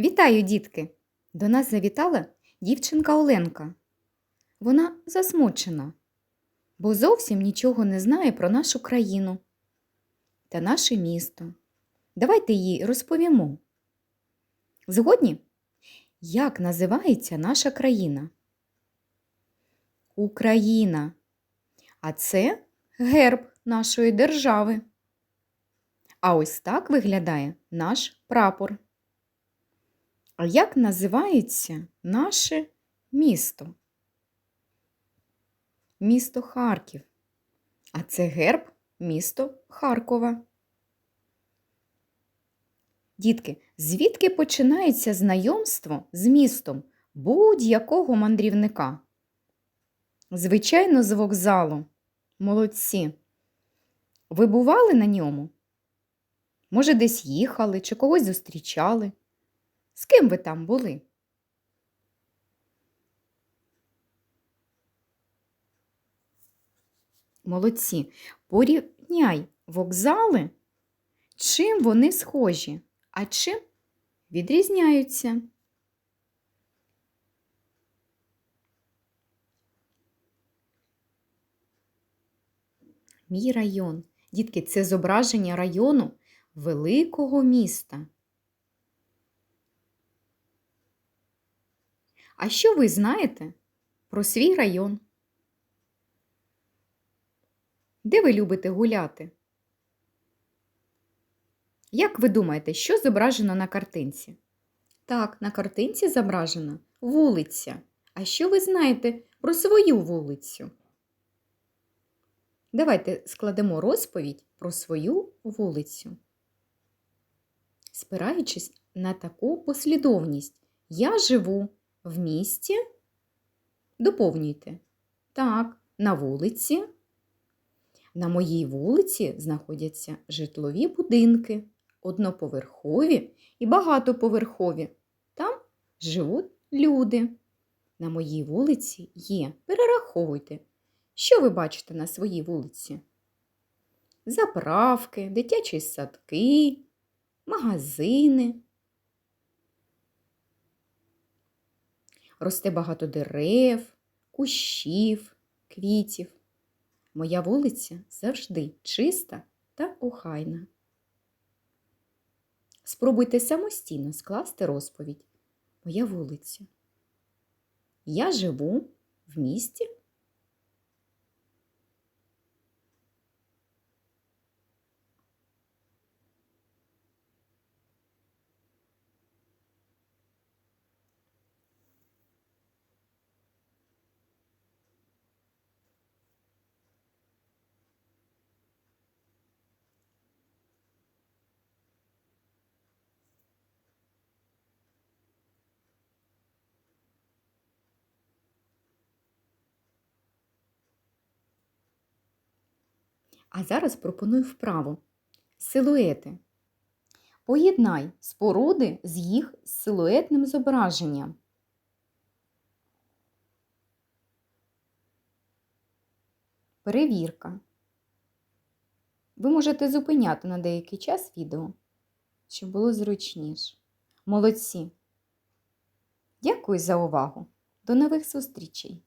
Вітаю, дітки! До нас завітала дівчинка Оленка. Вона засмучена, бо зовсім нічого не знає про нашу країну та наше місто. Давайте їй розповімо. Згодні, як називається наша країна? Україна. А це герб нашої держави. А ось так виглядає наш прапор. А як називається наше місто? Місто Харків. А це герб місто Харкова. Дітки, звідки починається знайомство з містом будь-якого мандрівника? Звичайно, з вокзалу. Молодці. Ви бували на ньому? Може, десь їхали чи когось зустрічали? З ким ви там були? Молодці. Порівняй вокзали, чим вони схожі, а чим відрізняються. Мій район. Дітки, це зображення району великого міста. А що ви знаєте про свій район? Де ви любите гуляти? Як ви думаєте, що зображено на картинці? Так, на картинці зображена вулиця. А що ви знаєте про свою вулицю? Давайте складемо розповідь про свою вулицю. Спираючись на таку послідовність, я живу в місті. Доповнюйте. Так, на вулиці. На моїй вулиці знаходяться житлові будинки, одноповерхові і багатоповерхові. Там живуть люди. На моїй вулиці є. Перераховуйте. Що ви бачите на своїй вулиці? Заправки, дитячі садки, магазини. Росте багато дерев, кущів, квітів. Моя вулиця завжди чиста та охайна. Спробуйте самостійно скласти розповідь. Моя вулиця. Я живу в місті. А зараз пропоную вправу. Силуети. Поєднай споруди з їх силуетним зображенням. Перевірка. Ви можете зупиняти на деякий час відео, щоб було зручніше. Молодці! Дякую за увагу! До нових зустрічей!